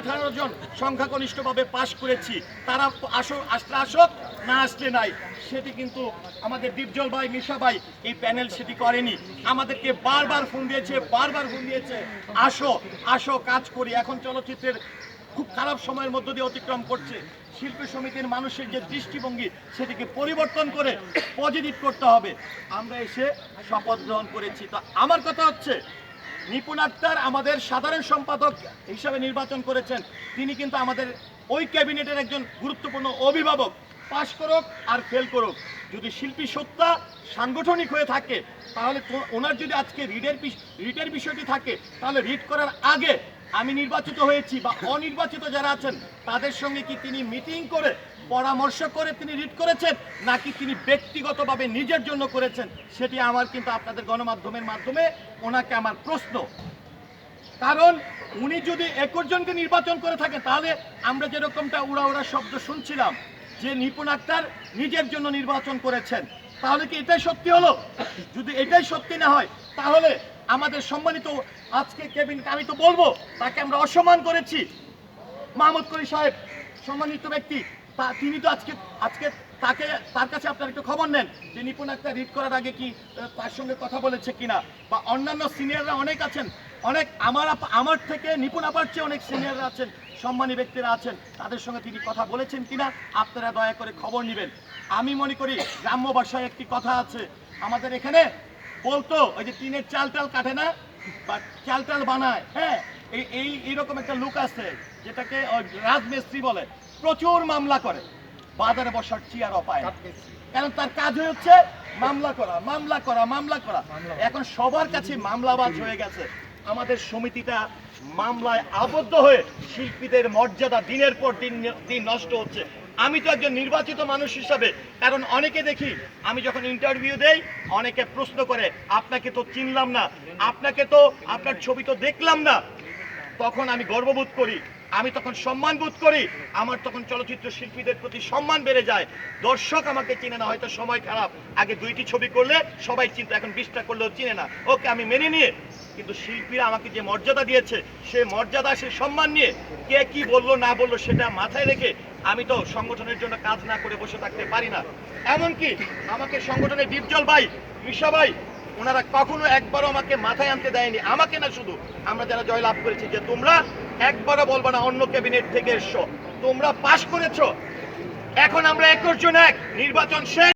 আঠারো জন সংখ্যাগরিষ্ঠভাবে পাশ করেছি। তারা আসো আসলে আসক, না আসলে নাই। সেটি কিন্তু আমাদের দীপজল ভাই, মিশা ভাই এই প্যানেল সেটি করেনি। আমাদেরকে বারবার ফোন দিয়েছে, বারবার ফোন দিয়েছে, আসো আসো, কাজ করি। এখন চলচ্চিত্রের খুব খারাপ সময়ের মধ্য দিয়ে অতিক্রম করছে। শিল্পী সমিতির মানুষের যে দৃষ্টিভঙ্গি, সেটিকে পরিবর্তন করে পজিটিভ করতে হবে। আমরা এসে শপথ গ্রহণ করেছি। তো আমার কথা হচ্ছে নিপুণ আক্তার আমাদের সাধারণ সম্পাদক হিসাবে নির্বাচন করেছেন। তিনি কিন্তু আমাদের ওই ক্যাবিনেটের একজন গুরুত্বপূর্ণ অভিভাবক। পাশ করুক আর ফেল করুক। যদি শিল্পী সত্তা সাংগঠনিক হয়ে থাকে, তাহলে ওনার যদি আজকে রিডের রিটের বিষয়টি থাকে, তাহলে রিড করার আগে আমি নির্বাচিত হয়েছি বা অনির্বাচিত যারা আছেন, তাদের সঙ্গে কি তিনি মিটিং করে, পরামর্শ করে তিনি রিড করেছেন, নাকি তিনি ব্যক্তিগতভাবে নিজের জন্য করেছেন, সেটি আমার কিন্তু আপনাদের গণমাধ্যমের মাধ্যমে ওনাকে আমার প্রশ্ন। কারণ উনি যদি একুশ জনকে নির্বাচন করে থাকে তাহলে আমরা যেরকমটা উড়া উড়া শব্দ শুনছিলাম, যে নিপুণ আক্তার নিজের জন্য নির্বাচন করেছেন, তাহলে কি এটাই সত্যি হলো? যদি এটাই সত্যি না হয়, তাহলে আমাদের সম্মানিত আজকে কেবিনকে আমি তো বলব, তাকে আমরা অসম্মান করেছি। মাহমুদ করি সাহেব, সম্মানিত ব্যক্তি, তা তিনি তো আজকে আজকে তাকে, তার কাছে আপনার একটু খবর নেন যে নিপুণ একটা রিড করার আগে কি তার সঙ্গে কথা বলেছে কিনা, বা অন্যান্য সিনিয়ররা অনেক আছেন, অনেক আমার আমার থেকে নিপুণ আপার চেয়ে অনেক সিনিয়ররা আছেন, সম্মানী ব্যক্তিরা আছেন, তাদের সঙ্গে তিনি কথা বলেছেন কিনা, আপনারা দয়া করে খবর নেবেন। আমি মনে করি গ্রাম্য ভাষায় একটি কথা আছে, আমাদের এখানে বলতো ওই যে টিনের চাল টাল কাটে না? বা চাল টাল বানায় হ্যাঁ? এই এই এইরকম একটা লুক আছে যেটাকে রাজমিস্ত্রি বলে প্রচুর মামলা করে। বাজারে বসার চেয়ার অপায় কারণ তার কাজ হচ্ছে মামলা করা মামলা করা। মামলা করা। এখন সবার কাছে মামলাবাজ হয়ে গেছে। আমাদের সমিতিটা মামলায় আবদ্ধ হয়ে শিল্পীদের মর্যাদা দিনের পর দিন দিন নষ্ট হচ্ছে। আমি তো একজন নির্বাচিত মানুষ হিসাবে কারণ অনেকে দেখি, আমি যখন ইন্টারভিউ দেই, অনেকে প্রশ্ন করে, আপনাকে তো চিনলাম না, আপনাকে তো, আপনার ছবি তো দেখলাম না। তখন আমি গর্ববোধ করি, আমি তখন সম্মান বোধ করি, আমার তখন চলচ্চিত্র শিল্পীদের প্রতি সম্মান বেড়ে যায়। দর্শক আমাকে চিনে না, হয়তো সময় খারাপ, আগে দুইটি ছবি করলে সবাই চিনতো, এখন বিশটা করলেও চিনে না। ওকে, আমি মেনে নিয়ে, কিন্তু শিল্পীরা আমাকে যে মর্যাদা দিয়েছে, সে মর্যাদা, সে সম্মান নিয়ে, কে কি বলল, না বলল, সেটা মাথায় রেখে আমি তো সংগঠনের জন্য কাজ না করে বসে থাকতে পারি না। এমনকি আমাকে সংগঠনের ডিপজল ভাই মিশা ভাই, ওনারা কখনো একবারও আমাকে মাথায় আনতে দেয়নি। আমাকে না শুধু, আমরা যারা জয়লাভ করেছি যে তোমরা একবারও বলব না, অন্য ক্যাবিনেট থেকে এসছো তোমরা পাশ করেছ। এখন আমরা একর জন এক, নির্বাচন শেষ।